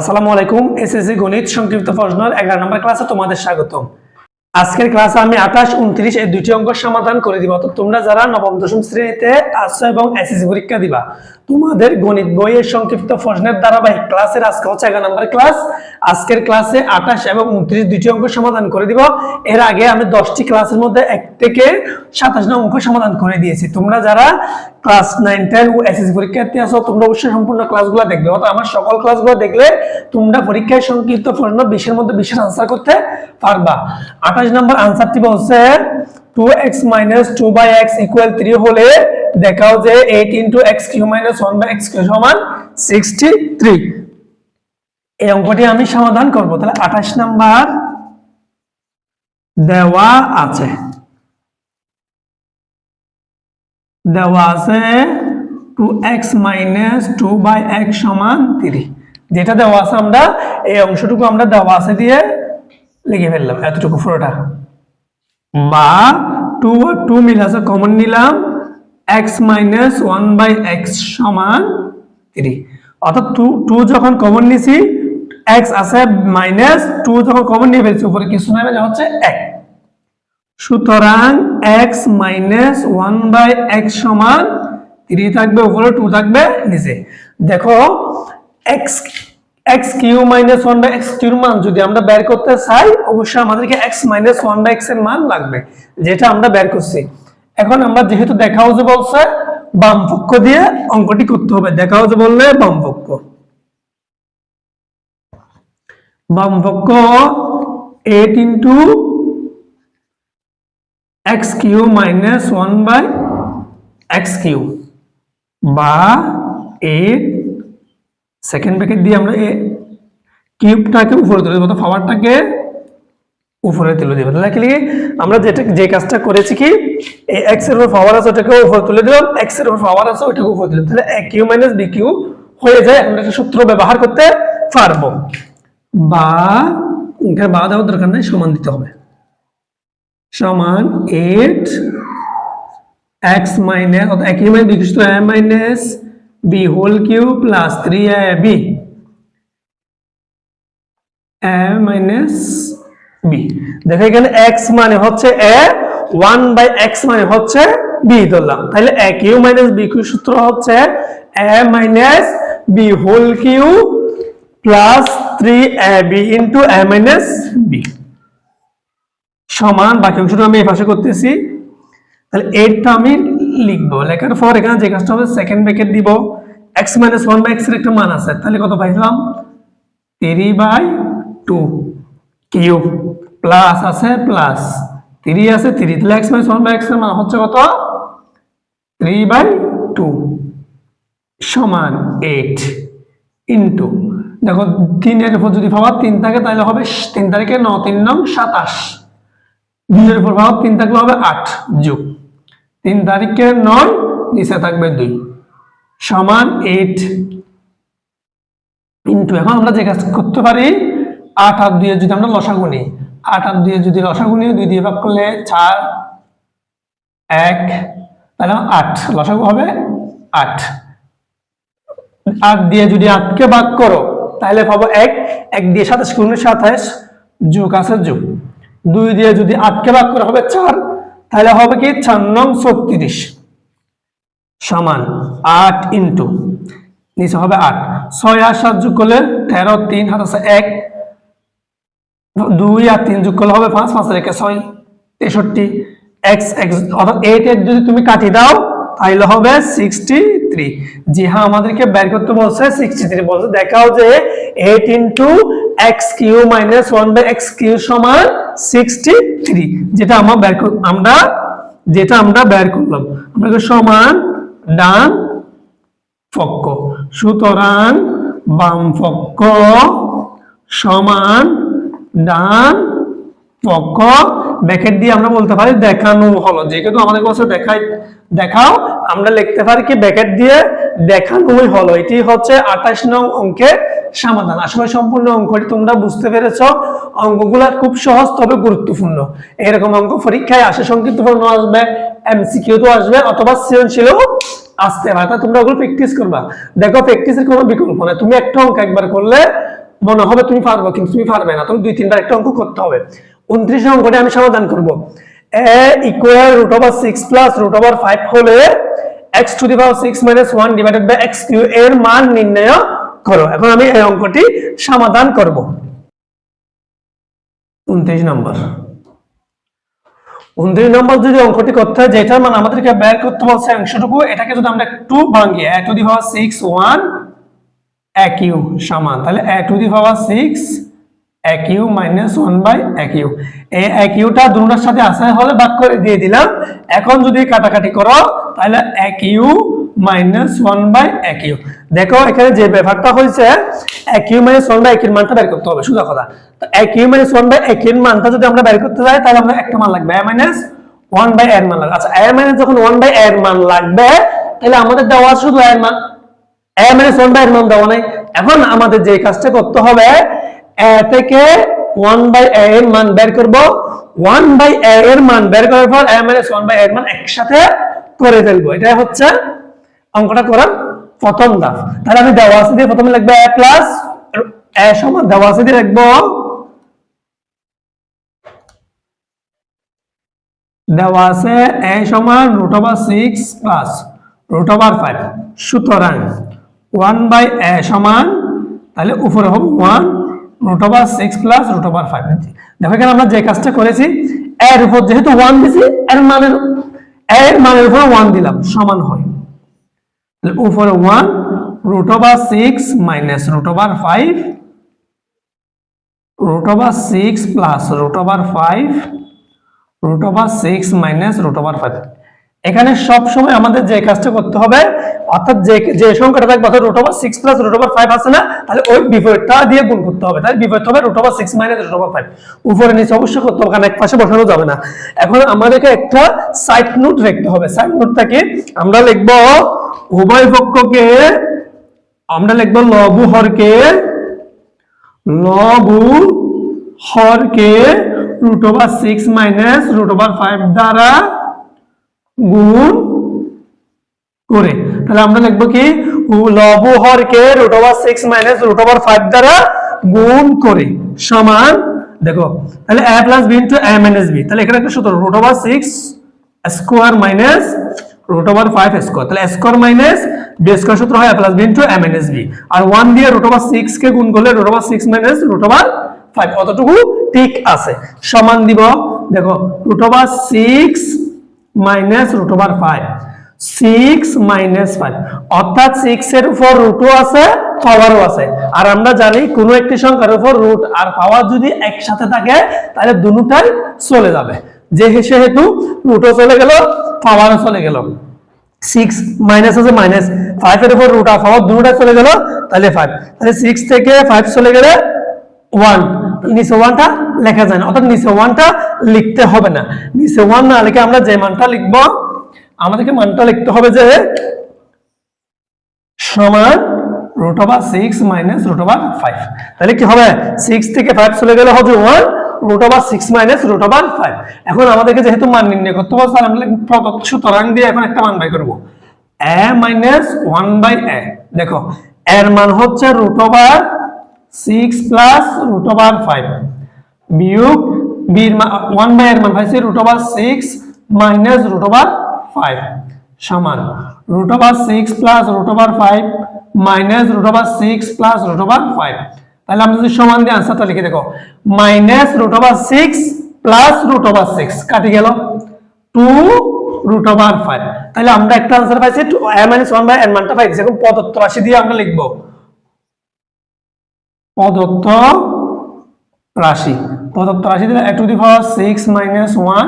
আসসালামু আলাইকুম, এসএসসি গণিত সংক্ষিপ্ত প্রশ্নের এগারো নম্বর ক্লাসে তোমাদের স্বাগতম। আজকের ক্লাসে আমি আঠাশ, উনত্রিশ এই দুটি অঙ্ক সমাধান করে দিব। তো তোমরা যারা নবম, দশম শ্রেণীতে আসছো এবং এসএসসি পরীক্ষা দিবা, তোমাদের গণিত বইয়ের সংক্ষিপ্ত প্রশ্নের ধারাবাহিক ক্লাসের আজকে হচ্ছে এগারো নম্বর ক্লাস। আজকের ক্লাসে আঠাশ এবং উনত্রিশ দুটি অঙ্ক সমাধান করে দিব। এর আগে আমি দশটি ক্লাসের মধ্যে এক থেকে সাতাশ নং অঙ্ক সমাধান করে দিয়েছি। তোমরা যারা ক্লাস নাইন টেন ও এসএসসি পরীক্ষার্থী আছো তোমরা অবশ্যই সম্পূর্ণ ক্লাসগুলো দেখবে। অর্থাৎ আমার সকল ক্লাসগুলো দেখলে তোমরা পরীক্ষায় সংক্ষিপ্ত প্রশ্ন বিশের মধ্যে বিশের আনসার করতে পারবা। আঠাশ নম্বর আনসারটি বলছে two X minus two by X equal three হলে দেখাও যে eight into X Q minus one by X Q সমান সিক্সটি থ্রি এই অঙ্কটি আমি সমাধান করব। তাহলে আঠাশ নাম্বার দেওয়া আছে। দেওয়া আছে two X minus two by X সমান থ্রি যেটা দেওয়া আছে আমরা, এই অংশটুকু আমরা দেওয়া আছে দিয়ে লিখে ফেললাম, এতটুকু পুরোটা। বা টু আর টু মিল আছে কমন নিলাম, X minus one by X সমান থ্রি অর্থাৎ টু টু যখন কমন নিছি, এক্স আছে মাইনাস টু যখন কমন নিয়ে ফেলছি, উপরে কিছু নাই মানে হচ্ছে এক। সুতরাং X minus one by X সমান থ্রি থাকবে, উপরে টু থাকবে, নিচে। দেখো X X Q minus one by X কিউর মান যদি আমরা বের করতে চাই, অবশ্যই আমাদেরকে এক্স মাইনাস ওয়ান বাই এক্সের মান লাগবে, যেটা আমরা বের করছি। এখন আমরা যেহেতু দেখাও যে বলছে, বাম পক্ষ দিয়ে অঙ্কটি করতে হবে। দেখাও যে বললে বাম পক্ষ। বাম eight into X Q minus one by X Q বা এইট সেকেন্ড ব্র্যাকেট দিয়ে আমরা এ কিউবটাকে উপরে তুলে দেবো পাওয়ারটাকে উপরে তুলে দেবো। তাহলে কি? আমরা যেটা, যে কাজটা করেছি কি? এই এক্সের উপর পাওয়ার আছে ওটাকে উপরে তুলে দিলাম এক্সের উপর পাওয়ার আছে ওটাকে উপরে দিলাম। তাহলে A Q minus B Q হয়ে যায়, আমরা একটা সূত্র ব্যবহার করতে পারব। বা এখানে বা দেওয়ার দরকার নেই, সমান দিতে হবে। সমান এইট এক্স মাইনাস একই মানে বিশিষ্ট A minus B whole Q plus three A B A minus B দেখো এখানে এক্স মানে হচ্ছে এ ওয়ান বাই এক্স মানে হচ্ছে বি ধরলাম। তাহলে A cube minus B cube সূত্র হচ্ছে A minus B whole cube plus three A B into A minus B সমান, বাকি অংশটা আমি এই পাশে করতেছি। তাহলে এইটটা আমি লিখব। লেখার পর এখানে যে কাজটা হবে সেকেন্ড ব্র্যাকেট দিব। এক্স মাইনাস ওয়ান বাই এক্সের একটা মান আছে। তাহলে কত পাইছিলাম three by two cube plus আছে প্লাস থ্রি আছে থ্রি তাহলে এক্স মাইনাস ওয়ান বাই এক্সের মান হচ্ছে কত? থ্রি বাই টু সমান এইট ইন্টু দেখো তিনের উপর যদি ভাবা তিন থাকে, তাহলে হবে তিন তারিখে ন, তিন নং সাতাশ। দুইয়ের উপর ভাব তিন থাকলে হবে আট যোগ। তিন তারিখে নয়, নিচে থাকবে দুই। সমান এইট ইন্টু এখন আমরা যে কাজ করতে পারি, আট আর দুইয়ে যদি আমরা লসাগু নিই আট আর দুইয়ে যদি লসাগু নিই দুই দিয়ে ভাগ করলে চার, এক, তাহলে আট, লসাগু হবে আট। আট দিয়ে যদি আটকে ভাগ করো, তাহলে পাবো এক এক দিয়ে সাতাশ করলে সাতাশ, যোগ আছে যোগ। দুই দিয়ে যদি আটকে ভাগ করা হবে চার, তাহলে হবে কি চার নং ছত্রিশ। সমান আট ইন্টু, নিচে হবে আট। ছয় আর সাত যোগ করলে তেরো, তিন হাত আছে এক। দুই আর তিন যোগ করলে হবে পাঁচ পাঁচ রেখে ছয়, তেষট্টি। এক্স এক্স অর্থাৎ এইট এর যদি তুমি কাটি দাও, তাহলে হবে সিক্সটি থ্রি জি হ্যাঁ আমাদেরকে বের করতে বলছে সিক্সটি থ্রি বলছে। দেখাও যে eight into X cube minus one by X cube সমান সিক্সটি থ্রি যেটা আমরা বের আমরা, যেটা আমরা বের করলাম। আমরা সমান ডান পক্ষ সুতরাং বাম পক্ষ সমান ডান পক্ষ ব্যাকেট দিয়ে আমরা বলতে পারি দেখানো হলো। যেহেতু আমাদের কাছে দেখাই দেখাও, আমরা লিখতে পারি কি ব্যাকেট দিয়ে দেখানোই হলো। এটি হচ্ছে আঠাশ নং অঙ্কের সমাধান। আসলে সম্পূর্ণ অঙ্কটি তোমরা বুঝতে পেরেছ। অঙ্কগুলা খুব সহজ তবে গুরুত্বপূর্ণ। এরকম অঙ্ক পরীক্ষায় আসে সংক্ষিপ্ত প্রশ্ন আসবে, এমসিকিউ তো আসবে, অথবা সৃজনশীল আসতে পারে। তা তোমরা ওগুলো প্র্যাকটিস করবা। দেখো প্র্যাকটিসের কোনো বিকল্প নাই। তুমি একটা অঙ্ক একবার করলে মনে হবে তুমি পারব, কিন্তু তুমি পারবে না। তুমি দুই তিনবার একটা অঙ্ক করতে হবে। উনত্রিশ অঙ্কটা আমি সমাধান করব। A equal root over six plus root over five হলে X to the power six minus one divided by X cube এর মান নির্ণয় করো। এখন আমি এই অঙ্কটি সমাধান করব। উনত্রিশ নম্বর। উনত্রিশ নম্বর যদি অঙ্কটি করতে হয়, যেটার মান আমাদেরকে বের করতে বলছে অংশটুকু, এটাকে যদি আমরা একটু ভাঙি A to the power six one এক ইউ সমান, তাহলে A to the power six এক মাইনাস ওয়ান বাই এক এই এক দুটার সাথে আসার হলে ভাগ করে দিয়ে দিলাম। এখন যদি কাটাকাটি করো, তাহলে এক মাইনাস ওয়ান বাই এক দেখো, এখানে যে ব্যাপারটা হয়েছে এক মাইনাস ওয়ান বাই এক এর মানটা বের করতে হবে, সোজা কথা। তো এক মাইনাস ওয়ান বাই এক এর মানটা যদি আমরা বের করতে যাই, তাহলে আমরা একটা মান লাগবে, এ মাইনাস ওয়ান বাই এর মান লাগবে। আচ্ছা এ মাইনাস যখন ওয়ান বাই এর মান লাগবে, তাহলে আমাদের দেওয়া শুধু এর মান। এ মাইনাস ওয়ান বাই এর মান দেওয়া নাই। এখন আমাদের যে কাজটা করতে হবে এ থেকে ওয়ান বাই এ এর মান বের করব। ওয়ান বাই এ এর মান বের করার পর এ ওয়ান বাই এর মান একসাথে করে ফেলব। এটা হচ্ছে অঙ্কটা করার প্রথম ধাপ। তাহলে আমি দেওয়া আছে দিয়ে প্রথমে লিখব এ প্লাস এ সমান দেওয়া দিয়ে লিখব দেওয়া এ সমান root over six plus root over five সুতরাং ওয়ান বাই এ সমান, তাহলে উপরে হবে one root over six plus root over five দেখো এখানে আমরা যে কাজটা করেছি এর উপর যেহেতু ওয়ান দিছি, এর মানের এর মানের উপর ওয়ান দিলাম, সমান হয়। উপরে one root over six minus root over five root over six plus root over five root over six minus root over five এখানে সব সময় আমাদের যে কাজটা করতে হবে, অর্থাৎ যে যে সংখ্যাটা থাকবে, অর্থাৎ root over six plus root over five আছে না, তাহলে ওই বিপরীতটা দিয়ে গুণ করতে হবে। তাহলে বিপরীত হবে root over six minus root over five উপরে নিচে অবশ্যই করতে হবে, কারণ এক পাশে বসানো যাবে না। এখন আমাদেরকে একটা সাইড নোট রাখতে হবে। সাইড নোটটাকে আমরা লিখব উভয় পক্ষকে, আমরা লিখব লবু হরকে লবু হরকে root over six minus root over five দ্বারা গুণ করে। তাহলে আমরা লিখব কি? লবু হরকে root over six minus root over five দ্বারা গুণ করে সমান, দেখো, তাহলে A plus B into A minus B. তাহলে এখানে একটা সূত্র, root over six square minus root over five square. তাহলে স্কোয়ার মাইনাস বি স্কোয়ার সূত্র হয় A plus B into A minus B. R one দিয়ে রুট ওভার সিক্স কে গুণ করলে root over six minus root over five. অতটুকু ঠিক আছে। সমান দিব, দেখো, root over six minus root over five six minus five অর্থাৎ সিক্স এর উপর রুটও আছে পাওয়ারও আছে। আর আমরা জানি কোনো একটি সংখ্যার উপর রুট আর পাওয়ার যদি একসাথে থাকে, তাহলে দুটাই চলে যাবে। যে সেহেতু রুটও চলে গেল পাওয়ারও চলে গেল। সিক্স মাইনাস আছে মাইনাস ফাইভ এর উপর রুট আর পাওয়ার দুটাই চলে গেল, তাহলে ফাইভ তাহলে সিক্স থেকে ফাইভ চলে গেলে ওয়ান নিচে ওয়ানটা লেখা যায় না, অর্থাৎ নিচে ওয়ানটা লিখতে হবে না। নিচে ওয়ান না লিখে আমরা যে মানটা লিখব, আমাদেরকে মানটা লিখতে হবে যে সমান root over six minus root over five তাহলে কি হবে? সিক্স থেকে ফাইভ চলে গেলে হবে one root over six minus root over five এখন আমাদেরকে যেহেতু মান নির্ণয় করতে হবে, তাহলে আমরা প্রদত্ত সুতরাং দিয়ে এখন একটা মান বাই করব। A minus one by A দেখো এর মান হচ্ছে root over six plus root over five বিয়োগ বির ওয়ান বাই এর মান পাইছি root over six minus root over five সমান root over six plus root over five minus root over six plus root over five তাহলে আমরা যদি সমান দিয়ে আনসারটা লিখে দেখো minus root over six plus root over six কাটি গেল টু রুট ওভার ফাইভ তাহলে আমরা একটা আনসার পাইছি এ মাইনাস ওয়ান বাই এর মানটা পাইছি এখন প্রদত্ত রাশি দিয়ে আমরা লিখব প্রদত্ত রাশি। প্রদত্ত রাশি দিলে two the power six minus one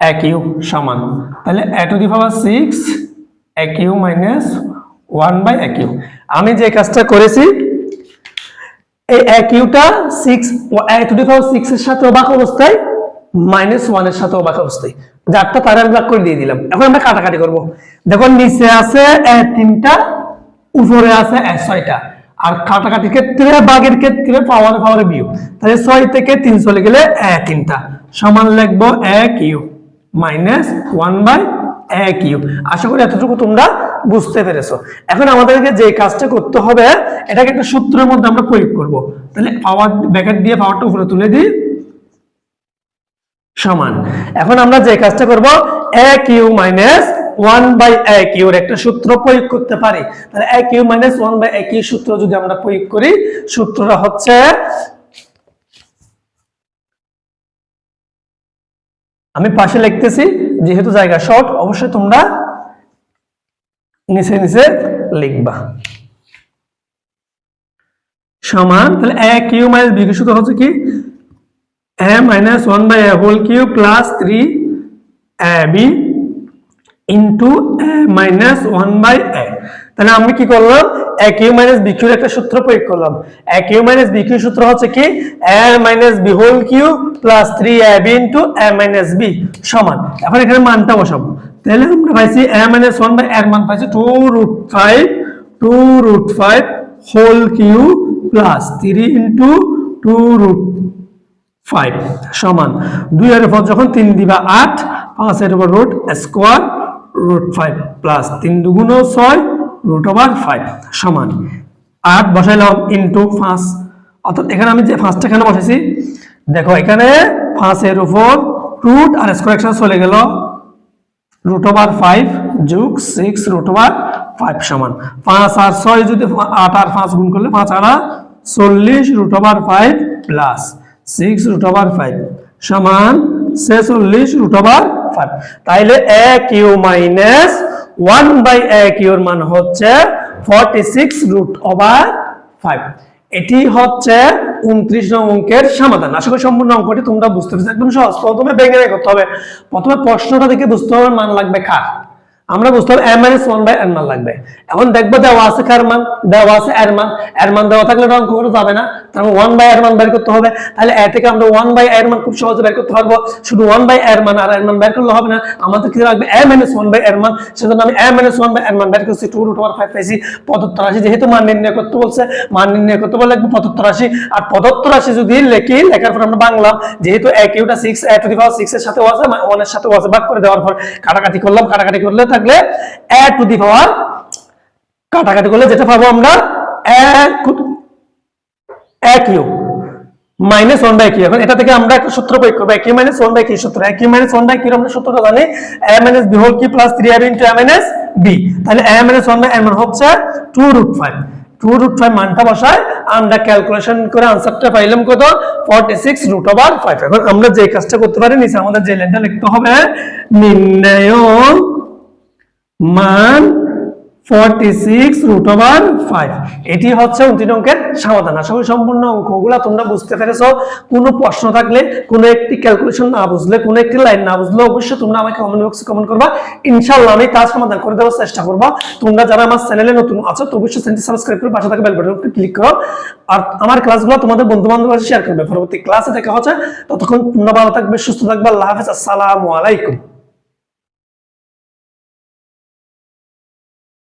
এক ইউ সমান। তাহলে টু দি পাওয়ার সিক্স এক ইউ মাইনাস ওয়ান বাই এক ইউ। আমি যে কাজটা করেছি, এই এক Yuta six two the power six এর সাথে অবাক অবস্থায়, মাইনাস ওয়ানের সাথে অবাক অবস্থায়। যারটা তার আমি করে দিয়ে দিলাম। এখন আমরা কাটাকাটি করব। দেখো নিচে আছে তিনটা, উপরে আছে ছয়টা। আর কাটাকাটির ক্ষেত্রে, বাঘের ক্ষেত্রে, পাওয়ার পাওয়ারে বিয়োগ। তাহলে ছয় থেকে তিন চলে গেলে এ তিনটা। সমান লিখব এক ইউ মাইনাস ওয়ান বাই এক ইউ। আশা করি এতটুকু তোমরা বুঝতে পেরেছ। এখন আমাদেরকে যে কাজটা করতে হবে, এটাকে একটা সূত্রের মধ্যে আমরা প্রয়োগ করব। তাহলে পাওয়ার ব্যাকেট দিয়ে পাওয়ারটা উপরে তুলে দিই। সমান। এখন আমরা যে কাজটা করব, এক ইউ মাইনাস ওয়ান বাই এক একটা সূত্র প্রয়োগ করতে পারি। তাহলে এক ইউ মাইনাস ওয়ান বাই এক সূত্র যদি আমরা প্রয়োগ করি, সূত্রটা হচ্ছে আমি পাশে লিখতেছি, যেহেতু জায়গা শর্ট অবশ্যই তোমরা নিচে নিচে লিখবা। সমান, তাহলে এক ইউ মাইনাস বি হচ্ছে কি? A minus 1 by a whole cube plus 3 ab into a minus 1 by a. তাহলে আমি কি করলাম? Q minus b q একটা সূত্র প্রয়োগ করলাম। A q মাইনাস q সূত্র হচ্ছে কি? A minus b whole cube plus 3ab into a minus B সমান। এখন এখানে মানটা বসাবো। তাহলে আমরা পাইছি a minus 1 by এর মান পাইছি two root five two root five whole cube plus three into two root five সমান। দুই এর উপর যখন তিন দিবা আট পাঁচের উপর root square root five plus তিন দুগুণ ছয় রুট ওভার ফাইভ সমান। আট বসাইলাম ইন্টু পাঁচ। অর্থাৎ এখানে আমি যে পাঁচটা এখানে বসাইছি, দেখো এখানে পাঁচের উপর রুট আর স্কোয়ার একসাথে চলে গেল। রুট ওভার ফাইভ যুগ সিক্স রুট ওভার ফাইভ সমান। পাঁচ আর ছয় যদি আট আর পাঁচ গুণ করলে পাঁচ আড়া চল্লিশ root over five plus six root over five সমান ছেচল্লিশ রুট ওভার ফাইভ তাইলে এক ইউ মাইনাস ওয়ান বাই এক ইউর মান হচ্ছে forty six root over five এটি হচ্ছে উনত্রিশ নং অঙ্কের সমাধান। আশা করি সম্পূর্ণ অঙ্কটি তোমরা বুঝতে পেরেছ। একদম সহজ। প্রথমে বেঙ্গে করতে হবে। প্রথমে প্রশ্নটা দেখে বুঝতে হবে মান লাগবে কার। আমরা বুঝতে হবে এম মাইনাস ওয়ান বাই এর মান লাগবে। এখন দেখব দেওয়া আছে কার মান দেওয়া আছে এর মান এর মান দেওয়া থাকলে অঙ্ক করা যাবে না তাহলে ওয়ান বাই এর মান বের করতে হবে। তাহলে এ থেকে আমরা ওয়ান বাই এর মান খুব সহজে বের করতে পারব। শুধু ওয়ান বাই এর মান আর এর মান বের করলে হবে না। আমাদের কি লাগবে? এ মাইনাস ওয়ান বাই এর মান সেজন্য আমি এ মাইনাস ওয়ান বাই এর মান বের করছি। টু রুট ওভার ফাইভ পাইছি পদত্ব রাশি যেহেতু মান নির্ণয় করতে বলছে, মান নির্ণয় করতে বলে লিখব পদত্ব রাশি আর পদত্ব রাশি যদি লেখি, লেখার পর আমরা বাংলা, যেহেতু এক Yuta six A to the power six এর সাথে আছে ওয়ানের সাথে আছে, ভাগ করে দেওয়ার পর কাটাকাটি করলাম। কাটাকাটি করলে থাকলে এ টু দি পাওয়ার কাটাকাটি করলে যেটা পাবো আমরা এক you minus one by cube এখন এটা থেকে আমরা একটা সূত্র প্রয়োগ করব একই মাইনাস ওয়ান বাই কি সূত্র। একই মাইনাস ওয়ান বাই কিউ আমরা সূত্রটা জানি এ মাইনাস বি হোল কি plus three A into A minus B তাহলে এ মাইনাস ওয়ান বাই এর মান হচ্ছে two root five two root five মানটা বসায়, আমরা ক্যালকুলেশন করে আনসারটা পাইলাম কত? Forty six root over five এখন আমরা যে কাজটা করতে পারি, নিচে আমাদের যে লাইনটা লিখতে হবে, নির্ণয় মান সমাধান। তোমরা বুঝতে পেরেছ। কোনো প্রশ্ন থাকলে, কোনো একটি ক্যালকুলেশন বুঝলে, কোনো লাইন না বুঝলে, অবশ্যই আমি সমাধান করে দেওয়ার চেষ্টা করব। তোমরা যারা আমার চ্যানেলে নতুন আছো ক্লিক করো আর আমার তোমাদের বন্ধু বান্ধব শেয়ার করবে। পরবর্তী ক্লাসে দেখা হচ্ছে। ততক্ষণ তোমরা ভালো থাকবে, সুস্থ থাকবে। আল্লাহ হাফেজ। আসসালামু আলাইকুম।